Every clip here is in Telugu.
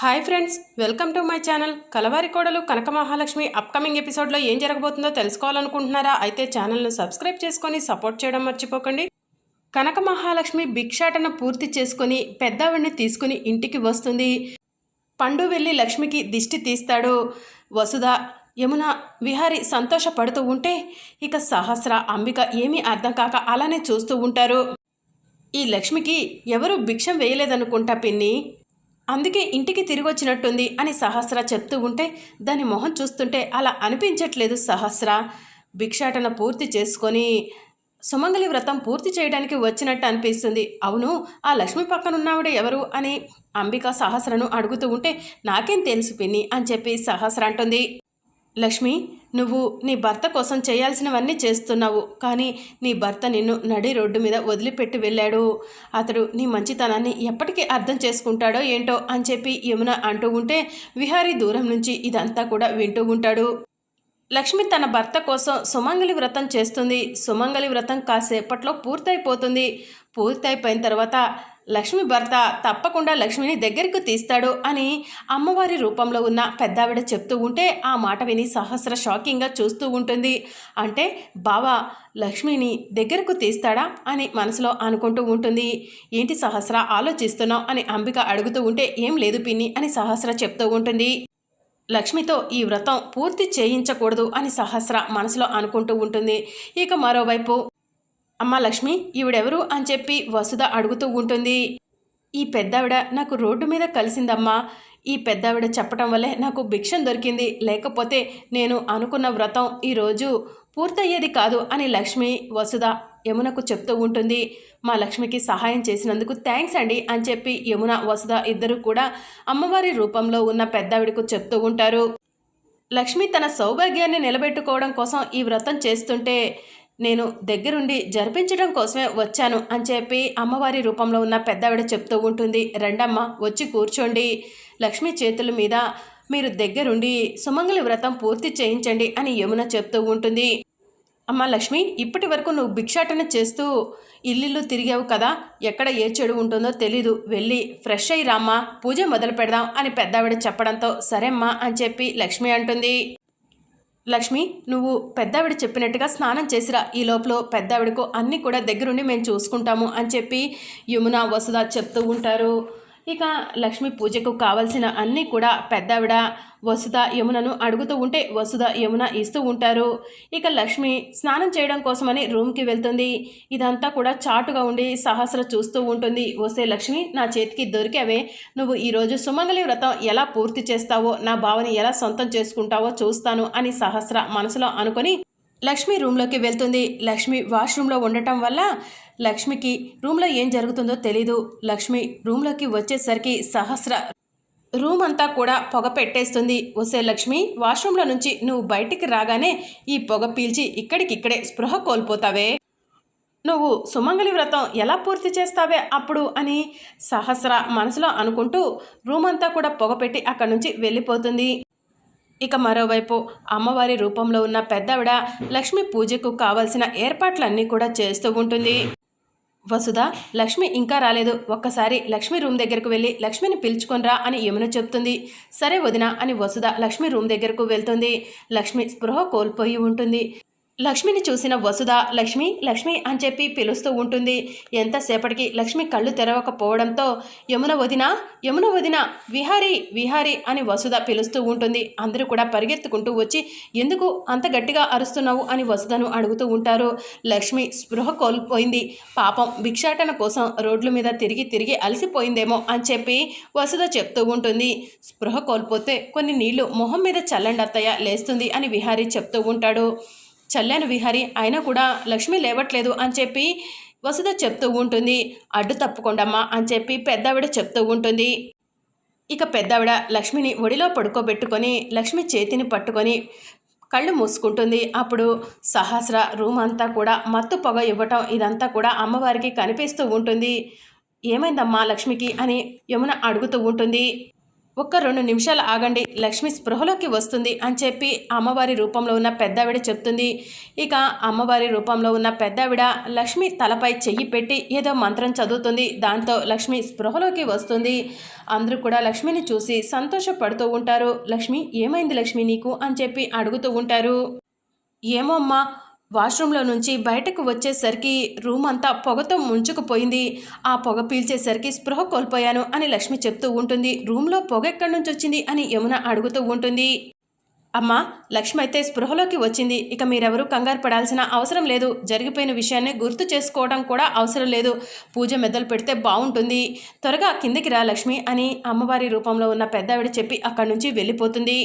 Hi friends welcome to my channel. కలవారి కోడలు కనక మహాలక్ష్మి అప్కమింగ్ ఎపిసోడ్లో ఏం జరగబోతుందో తెలుసుకోవాలనుకుంటున్నారా? అయితే ఛానల్ను సబ్స్క్రైబ్ చేసుకొని సపోర్ట్ చేయడం మర్చిపోకండి. కనక మహాలక్ష్మి భిక్షాటన పూర్తి చేసుకొని పెద్దవాడిని తీసుకుని ఇంటికి వస్తుంది. పండు వెళ్ళి లక్ష్మికి దిష్టి తీస్తాడు. వసుధ యమున విహారి సంతోషపడుతూ ఉంటే ఇక సహస్ర అంబిక ఏమీ అర్థం కాక అలానే చూస్తూ ఉంటారు. ఈ లక్ష్మికి ఎవరు భిక్షం వేయలేదనుకుంటా పిన్ని? అందుకే ఇంటికి తిరిగి వచ్చినట్టుంది అని సహస్ర చెప్తూ ఉంటే దాని మొహం చూస్తుంటే అలా అనిపించట్లేదు సహస్ర. భిక్షాటన పూర్తి చేసుకొని సుమంగలి వ్రతం పూర్తి చేయడానికి వచ్చినట్టు అనిపిస్తుంది. అవును ఆ లక్ష్మి పక్కనున్నావిడ ఎవరు అని అంబిక సహస్రను అడుగుతూ ఉంటే నాకేం తెలుసు పిన్ని అని చెప్పి సహస్ర అంటుంది. లక్ష్మి నువ్వు నీ భర్త కోసం చేయాల్సినవన్నీ చేస్తున్నావు కానీ నీ భర్త నిన్ను నడి రోడ్డు మీద వదిలిపెట్టి వెళ్ళాడు. అతడు నీ మంచితనాన్ని ఎప్పటికీ అర్థం చేసుకుంటాడో ఏంటో అని చెప్పి యమున అంటూ ఉంటే విహారీ దూరం నుంచి ఇదంతా కూడా వింటూ ఉంటాడు. లక్ష్మి తన భర్త కోసం సుమంగలి వ్రతం చేస్తుంది. సుమంగలి వ్రతం కాసేపట్లో పూర్తయిపోతుంది. పూర్తయిపోయిన తర్వాత లక్ష్మి భర్త తప్పకుండా లక్ష్మిని దగ్గరకు తీస్తాడు అని అమ్మవారి రూపంలో ఉన్న పెద్దావిడ చెప్తూ ఉంటే ఆ మాట విని సహస్ర షాకింగ్గా చూస్తూ ఉంటుంది. అంటే బావా లక్ష్మిని దగ్గరకు తీస్తాడా? అని మనసులో అనుకుంటూ ఉంటుంది. ఏంటి సహస్ర ఆలోచిస్తున్నావు? అని అంబిక అడుగుతూ ఉంటే ఏం లేదు పిన్ని అని సహస్ర చెప్తూ ఉంటుంది. లక్ష్మితో ఈ వ్రతం పూర్తి చేయించకూడదు అని సహస్ర మనసులో అనుకుంటూ ఉంటుంది. ఇక మరోవైపు అమ్మ లక్ష్మి ఈవిడెవరు అని చెప్పి వసుధ అడుగుతూ ఉంటుంది. ఈ పెద్దావిడ నాకు రోడ్డు మీద కలిసిందమ్మా. ఈ పెద్దావిడ చెప్పటం వల్లే నాకు భిక్షం దొరికింది. లేకపోతే నేను అనుకున్న వ్రతం ఈరోజు పూర్తయ్యేది కాదు అని లక్ష్మి వసుధ యమునకు చెప్తూ ఉంటుంది. మా లక్ష్మికి సహాయం చేసినందుకు థ్యాంక్స్ అండి అని చెప్పి యమున వసుధ ఇద్దరు కూడా అమ్మవారి రూపంలో ఉన్న పెద్దావిడకు చెప్తూ ఉంటారు. లక్ష్మి తన సౌభాగ్యాన్ని నిలబెట్టుకోవడం కోసం ఈ వ్రతం చేస్తుంటే నేను దగ్గరుండి జరిపించడం కోసమే వచ్చాను అని చెప్పి అమ్మవారి రూపంలో ఉన్న పెద్దావిడ చెప్తూ ఉంటుంది. రెండమ్మ వచ్చి కూర్చోండి. లక్ష్మి చేతుల మీద మీరు దగ్గరుండి సుమంగళి వ్రతం పూర్తి చేయించండి అని యమున చెప్తూ ఉంటుంది. అమ్మ లక్ష్మి ఇప్పటి వరకు నువ్వు భిక్షాటన చేస్తూ ఇల్లు తిరిగావు కదా? ఎక్కడ ఏ చెడు ఉంటుందో తెలీదు. వెళ్ళి ఫ్రెష్ అయ్యి రామ్మా. పూజ మొదలు పెడదాం అని పెద్దావిడ చెప్పడంతో సరేమ్మా అని చెప్పి లక్ష్మి అంటుంది. లక్ష్మి నువ్వు పెద్దావిడ చెప్పినట్టుగా స్నానం చేసిరా. ఈ లోపల పెద్దావిడకు అన్నీ కూడా దగ్గరుండి మేము చూసుకుంటాము అని చెప్పి యమున వసుధ చెప్తూ ఉంటారు. ఇక లక్ష్మి పూజకు కావలసిన అన్నీ కూడా పెద్దావిడ వసుధ యమునను అడుగుతూ ఉంటే వసుధ యమున ఇస్తూ ఉంటారు. ఇక లక్ష్మి స్నానం చేయడం కోసమని రూమ్కి వెళ్తుంది. ఇదంతా కూడా చాటుగా ఉండి సహస్ర చూస్తూ ఉంటుంది. వస్తే లక్ష్మి నా చేతికి దొరికావే. నువ్వు ఈరోజు సుమంగళి వ్రతం ఎలా పూర్తి చేస్తావో నా భావని ఎలా సొంతం చేసుకుంటావో చూస్తాను అని సహస్ర మనసులో అనుకొని లక్ష్మి రూమ్లోకి వెళ్తుంది. లక్ష్మి వాష్రూమ్లో ఉండటం వల్ల లక్ష్మికి రూమ్లో ఏం జరుగుతుందో తెలీదు. లక్ష్మి రూమ్లోకి వచ్చేసరికి సహస్ర రూమ్ అంతా కూడా పొగ పెట్టేస్తుంది. వసే లక్ష్మి వాష్రూమ్లో నుంచి నువ్వు బయటికి రాగానే ఈ పొగ పీల్చి ఇక్కడికిక్కడే స్పృహ కోల్పోతావే. నువ్వు సుమంగళి వ్రతం ఎలా పూర్తి చేస్తావే అప్పుడు అని సహస్ర మనసులో అనుకుంటూ రూమ్ అంతా కూడా పొగ పెట్టి అక్కడి నుంచి వెళ్ళిపోతుంది. ఇక మరోవైపు అమ్మవారి రూపంలో ఉన్న పెద్దవిడ లక్ష్మి పూజకు కావలసిన ఏర్పాట్లన్నీ కూడా చేస్తూ ఉంటుంది. వసుధ లక్ష్మి ఇంకా రాలేదు. ఒక్కసారి లక్ష్మి రూమ్ దగ్గరకు వెళ్ళి లక్ష్మిని పిలుచుకొనిరా అని యమున చెప్తుంది. సరే వదిన అని వసుధ లక్ష్మి రూమ్ దగ్గరకు వెళ్తుంది. లక్ష్మి స్పృహ కోల్పోయి ఉంటుంది. లక్ష్మిని చూసిన వసుధ లక్ష్మి లక్ష్మి అని చెప్పి పిలుస్తూ ఉంటుంది. ఎంతసేపటికి లక్ష్మి కళ్ళు తెరవకపోవడంతో యమున వదిన యమున వదిన విహారీ విహారీ అని వసుధ పిలుస్తూ ఉంటుంది. అందరూ కూడా పరిగెత్తుకుంటూ వచ్చి ఎందుకు అంత గట్టిగా అరుస్తున్నావు? అని వసుధను అడుగుతూ ఉంటారు. లక్ష్మి స్పృహ కోల్పోయింది. పాపం భిక్షాటన కోసం రోడ్ల మీద తిరిగి తిరిగి అలసిపోయిందేమో అని చెప్పి వసుధ చెప్తూ ఉంటుంది. స్పృహ కోల్పోతే కొన్ని నీళ్ళు మొహం మీద చల్లండి అత్తయ్య లేస్తుంది అని విహారీ చెప్తూ ఉంటాడు. చల్లాను విహారి అయినా కూడా లక్ష్మి లేవట్లేదు అని చెప్పి వసుధ చెప్తూ ఉంటుంది. అడ్డు తప్పకుండమ్మా అని చెప్పి పెద్దావిడ చెప్తూ ఉంటుంది. ఇక పెద్దావిడ లక్ష్మిని ఒడిలో పడుకోబెట్టుకొని లక్ష్మి చేతిని పట్టుకొని కళ్ళు మూసుకుంటుంది. అప్పుడు సహస్ర రూమ్ అంతా కూడా మత్తు పొగ ఇవ్వటం ఇదంతా కూడా అమ్మవారికి కనిపిస్తూ ఉంటుంది. ఏమైందమ్మా లక్ష్మికి అని యమున అడుగుతూ ఉంటుంది. ఒక్క రెండు నిమిషాలు ఆగండి లక్ష్మి స్పృహలోకి వస్తుంది అని చెప్పి అమ్మవారి రూపంలో ఉన్న పెద్దావిడ చెప్తుంది. ఇక అమ్మవారి రూపంలో ఉన్న పెద్దావిడ లక్ష్మి తలపై చెయ్యి పెట్టి ఏదో మంత్రం చదువుతుంది. దాంతో లక్ష్మి స్పృహలోకి వస్తుంది. అందరూ కూడా లక్ష్మిని చూసి సంతోషపడుతూ ఉంటారు. లక్ష్మి ఏమైంది లక్ష్మి నీకు? అని చెప్పి అడుగుతూ ఉంటారు. ఏమో అమ్మా వాష్రూమ్లో నుంచి బయటకు వచ్చేసరికి రూమ్ అంతా పొగతో ముంచుకుపోయింది. ఆ పొగ పీల్చేసరికి స్పృహ కోల్పోయాను అని లక్ష్మి చెప్తూ ఉంటుంది. రూమ్లో పొగ ఎక్కడి నుంచి వచ్చింది అని యమున అడుగుతూ ఉంటుంది. అమ్మా లక్ష్మి అయితే స్పృహలోకి వచ్చింది. ఇక మీరెవరూ కంగారు పడాల్సిన అవసరం లేదు. జరిగిపోయిన విషయాన్ని గుర్తు చేసుకోవడం కూడా అవసరం లేదు. పూజ మెద్దలు పెడితే బాగుంటుంది త్వరగా కిందికి రా లక్ష్మి అని అమ్మవారి రూపంలో ఉన్న పెద్దావిడ చెప్పి అక్కడి నుంచి వెళ్ళిపోతుంది.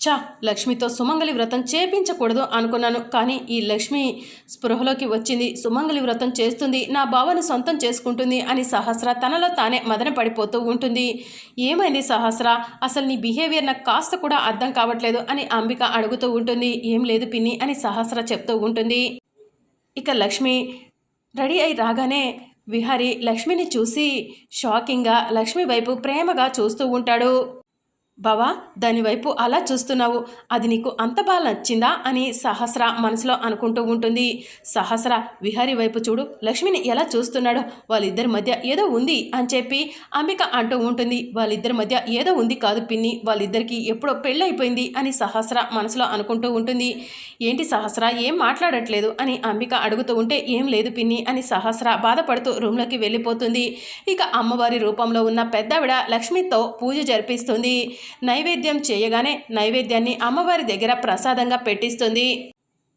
చా లక్ష్మితో సుమంగలి వ్రతం చేపించకూడదు అనుకున్నాను. కానీ ఈ లక్ష్మి స్పృహలోకి వచ్చింది. సుమంగలి వ్రతం చేస్తుంది. నా బావను సొంతం చేసుకుంటుంది అని సహస్ర తనలో తానే మదన పడిపోతూ ఉంటుంది. ఏమైంది సహస్ర? అసలు నీ బిహేవియర్ నాకు కాస్త కూడా అర్థం కావట్లేదు అని అంబిక అడుగుతూ ఉంటుంది. ఏం లేదు పిన్ని అని సహస్ర చెప్తూ ఉంటుంది. ఇక లక్ష్మి రెడీ అయి రాగానే విహారి లక్ష్మిని చూసి షాకింగ్గా లక్ష్మి వైపు ప్రేమగా చూస్తూ ఉంటాడు. బావా దానివైపు అలా చూస్తున్నావు. అది నీకు అంత బాగా నచ్చిందా అని సహస్ర మనసులో అనుకుంటూ ఉంటుంది. సహస్ర విహారి వైపు చూడు లక్ష్మిని ఎలా చూస్తున్నాడో. వాళ్ళిద్దరి మధ్య ఏదో ఉంది అని చెప్పి అంబిక అంటూ ఉంటుంది. వాళ్ళిద్దరి మధ్య ఏదో ఉంది కాదు పిన్ని. వాళ్ళిద్దరికి ఎప్పుడో పెళ్ళైపోయింది అని సహస్ర మనసులో అనుకుంటూ ఉంటుంది. ఏంటి సహస్ర ఏం మాట్లాడట్లేదు అని అంబిక అడుగుతూ ఉంటే ఏం లేదు పిన్ని అని సహస్ర బాధపడుతూ రూమ్లోకి వెళ్ళిపోతుంది. ఇక అమ్మవారి రూపంలో ఉన్న పెద్దవిడ లక్ష్మితో పూజ జరిపిస్తుంది. నైవేద్యం చేయగానే నైవేద్యాన్ని అమ్మవారి దగ్గర ప్రసాదంగా పెట్టిస్తుంది.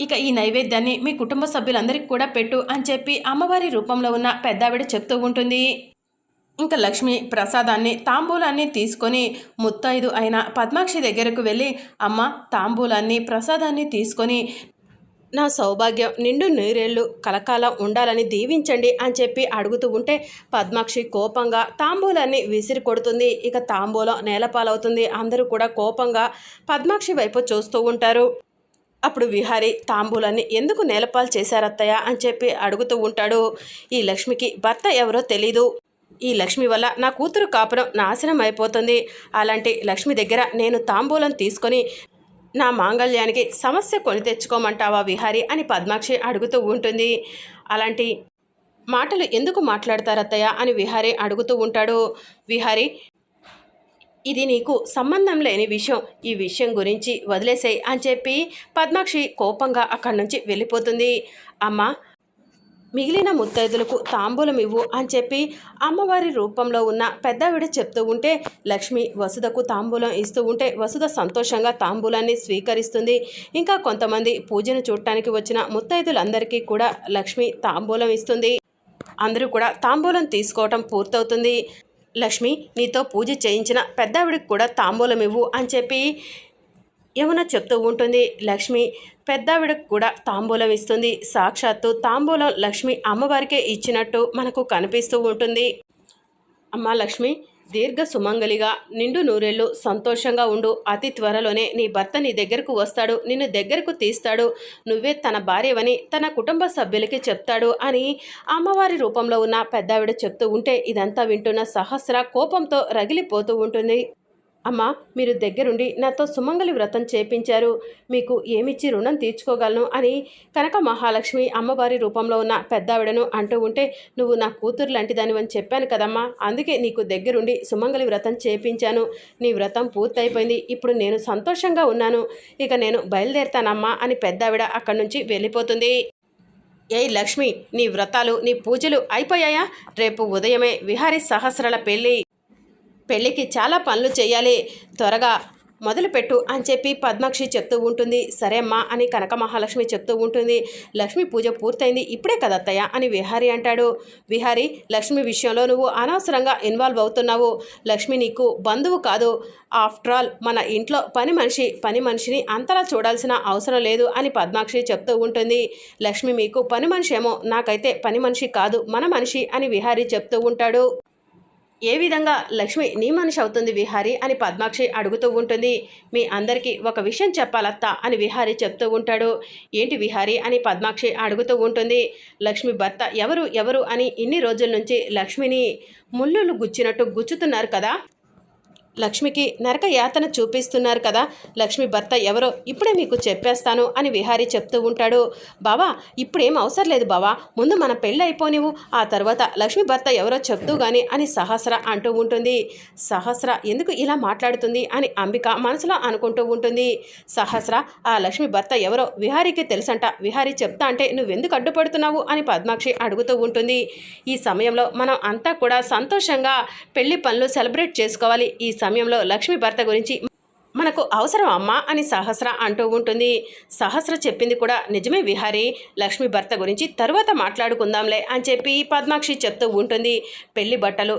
ఇక ఈ నైవేద్యాన్ని మీ కుటుంబ సభ్యులందరికీ కూడా పెట్టు అని చెప్పి అమ్మవారి రూపంలో ఉన్న పెద్దావిడ చెప్తూ ఉంటుంది. ఇంకా లక్ష్మి ప్రసాదాన్ని తాంబూలాన్ని తీసుకొని ముత్తైదు అయిన పద్మాక్షి దగ్గరకు వెళ్ళి అమ్మ తాంబూలాన్ని ప్రసాదాన్ని తీసుకొని నా సౌభాగ్యం నిండు నీరేళ్ళు కలకాలం ఉండాలని దీవించండి అని చెప్పి అడుగుతూ ఉంటే పద్మాక్షి కోపంగా తాంబూలాన్ని విసిరి కొడుతుంది. ఇక తాంబూలం నేలపాలవుతుంది. అందరూ కూడా కోపంగా పద్మాక్షి వైపు చూస్తూ ఉంటారు. అప్పుడు విహారి తాంబూలాన్ని ఎందుకు నేలపాలు చేశారత్తయ్య అని చెప్పి అడుగుతూ ఉంటాడు. ఈ లక్ష్మికి భర్త ఎవరో తెలీదు. ఈ లక్ష్మి వల్ల నా కూతురు కాపురం నాశనం అయిపోతుంది. అలాంటి లక్ష్మి దగ్గర నేను తాంబూలం తీసుకొని నా మాంగళ్యానికి సమస్య కొని తెచ్చుకోమంటావా విహారి అని పద్మాక్షి అడుగుతూ ఉంటుంది. అలాంటి మాటలు ఎందుకు మాట్లాడతారత్తయ్య అని విహారి అడుగుతూ ఉంటాడు. విహారి ఇది నీకు సంబంధం లేని విషయం. ఈ విషయం గురించి వదిలేసేయి అని చెప్పి పద్మాక్షి కోపంగా అక్కడి నుంచి వెళ్ళిపోతుంది. అమ్మ మిగిలిన ముత్తైదులకు తాంబూలం ఇవ్వు అని చెప్పి అమ్మవారి రూపంలో ఉన్న పెద్దవిడ చెప్తూ ఉంటే లక్ష్మి వసుధకు తాంబూలం ఇస్తూ ఉంటే వసుధ సంతోషంగా తాంబూలాన్ని స్వీకరిస్తుంది. ఇంకా కొంతమంది పూజను చూడటానికి వచ్చిన ముత్తైదులందరికీ కూడా లక్ష్మి తాంబూలం ఇస్తుంది. అందరూ కూడా తాంబూలం తీసుకోవటం పూర్తవుతుంది. లక్ష్మి నీతో పూజ చేయించిన పెద్దావిడికి కూడా తాంబూలం ఇవ్వు అని చెప్పి యమున చెప్తూ ఉంటుంది లక్ష్మి పెద్దావిడకు కూడా తాంబూలం ఇస్తుంది. సాక్షాత్తు తాంబూలం లక్ష్మి అమ్మవారికే ఇచ్చినట్టు మనకు కనిపిస్తూ ఉంటుంది. అమ్మ లక్ష్మి దీర్ఘ సుమంగలిగా నిండు నూరేళ్ళు సంతోషంగా ఉండు. అతి త్వరలోనే నీ భర్త నీ దగ్గరకు వస్తాడు నిన్ను దగ్గరకు తీస్తాడు. నువ్వే తన భార్యవని తన కుటుంబ సభ్యులకి చెప్తాడు అని అమ్మవారి రూపంలో ఉన్న పెద్దావిడ చెప్తూ ఉంటే ఇదంతా వింటున్న సహస్ర కోపంతో రగిలిపోతూ ఉంటుంది. అమ్మా మీరు దగ్గరుండి నాతో సుమంగలి వ్రతం చేపించారు. మీకు ఏమిచ్చి రుణం తీర్చుకోగలను అని కనక మహాలక్ష్మి అమ్మవారి రూపంలో ఉన్న పెద్దావిడను అంటూ ఉంటే నువ్వు నా కూతురు లాంటిదానివని చెప్పాను కదమ్మా. అందుకే నీకు దగ్గరుండి సుమంగలి వ్రతం చేపించాను. నీ వ్రతం పూర్తయిపోయింది. ఇప్పుడు నేను సంతోషంగా ఉన్నాను. ఇక నేను బయలుదేరుతానమ్మా అని పెద్దావిడ అక్కడి నుంచి వెళ్ళిపోతుంది. ఏయ్ లక్ష్మి నీ వ్రతాలు నీ పూజలు అయిపోయాయా? రేపు ఉదయమే విహారీ సహస్రాల పెళ్ళి. పెళ్ళికి చాలా పనులు చేయాలి. త్వరగా మొదలుపెట్టు అని చెప్పి పద్మాక్షి చెప్తూ ఉంటుంది. సరే అమ్మా అని కనక మహాలక్ష్మి చెప్తూ ఉంటుంది. లక్ష్మి పూజ పూర్తయింది. ఇప్పుడే కదత్తయ్య అని విహారీ అంటాడు. విహారీ లక్ష్మి విషయంలో నువ్వు అనవసరంగా ఇన్వాల్వ్ అవుతున్నావు. లక్ష్మి నీకు బంధువు కాదు. ఆఫ్టర్ ఆల్ మన ఇంట్లో పని మనిషి పని మనిషిని అంతలా చూడాల్సిన అవసరం లేదు అని పద్మాక్షి చెప్తూ ఉంటుంది. లక్ష్మి మీకు పని మనిషి ఏమో నాకైతే పని మనిషి కాదు మన మనిషి అని విహారీ చెప్తూ ఉంటాడు. ఏ విధంగా లక్ష్మి నీ మనిషి అవుతుంది విహారి అని పద్మాక్షి అడుగుతూ ఉంటుంది. మీ అందరికీ ఒక విషయం చెప్పాలత్తా అని విహారి చెప్తూ ఉంటాడు. ఏంటి విహారి అని పద్మాక్షి అడుగుతూ ఉంటుంది. లక్ష్మి భర్త ఎవరు ఎవరు అని ఇన్ని రోజుల నుంచి లక్ష్మిని ముళ్ళులు గుచ్చినట్టు గుచ్చుతున్నారు కదా. లక్ష్మికి నరక యాతన చూపిస్తున్నారు కదా. లక్ష్మి భర్త ఎవరో ఇప్పుడే మీకు చెప్పేస్తాను అని విహారీ చెప్తూ ఉంటాడు. బావా ఇప్పుడేం అవసరం లేదు బావా. ముందు మన పెళ్ళి అయిపోనివు ఆ తర్వాత లక్ష్మి భర్త ఎవరో చెప్తూ గాని అని సహస్ర అంటూ ఉంటుంది. సహస్ర ఎందుకు ఇలా మాట్లాడుతుంది అని అంబిక మనసులో అనుకుంటూ ఉంటుంది. సహస్ర ఆ లక్ష్మి భర్త ఎవరో విహారీకి తెలుసంట. విహారీ చెప్తా అంటే నువ్వెందుకు అడ్డుపడుతున్నావు అని పద్మాక్షి అడుగుతూ ఉంటుంది. ఈ సమయంలో మనం అంతా కూడా సంతోషంగా పెళ్ళి పనులు సెలబ్రేట్ చేసుకోవాలి. ఈ సమయంలో లక్ష్మి భర్త గురించి మనకు అవసరం అమ్మా అని సహస్ర అంటూ ఉంటుంది. సహస్ర చెప్పింది కూడా నిజమే విహారీ. లక్ష్మి భర్త గురించి తరువాత మాట్లాడుకుందాంలే అని చెప్పి పద్మాక్షి చెప్తూ ఉంటుంది. పెళ్ళి బట్టలు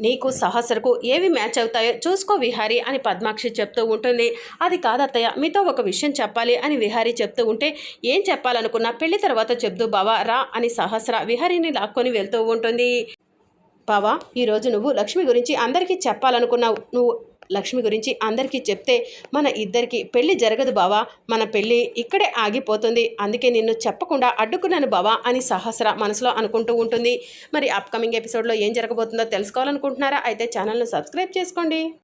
నీకు సహస్రకు ఏవి మ్యాచ్ అవుతాయో చూసుకో విహారీ అని పద్మాక్షి చెప్తూ ఉంటుంది. అది కాదత్తయ్య మీతో ఒక విషయం చెప్పాలి అని విహారీ చెప్తూ ఉంటే ఏం చెప్పాలనుకున్నా పెళ్ళి తర్వాత చెప్తూ బావా రా అని సహస్ర విహారీని లాక్కొని వెళ్తూ ఉంటుంది. బావా ఈరోజు నువ్వు లక్ష్మి గురించి అందరికీ చెప్పాలనుకున్నావు. నువ్వు లక్ష్మి గురించి అందరికీ చెప్తే మన ఇద్దరికి పెళ్ళి జరగదు బావా. మన పెళ్ళి ఇక్కడే ఆగిపోతుంది. అందుకే నిన్ను చెప్పకుండా అడ్డుకున్నాను బావా అని సహస్ర మనసులో అనుకుంటూ ఉంటుంది. మరి అప్కమింగ్ ఎపిసోడ్లో ఏం జరగబోతుందో తెలుసుకోవాలనుకుంటున్నారా? అయితే ఛానల్ను సబ్స్క్రైబ్ చేసుకోండి.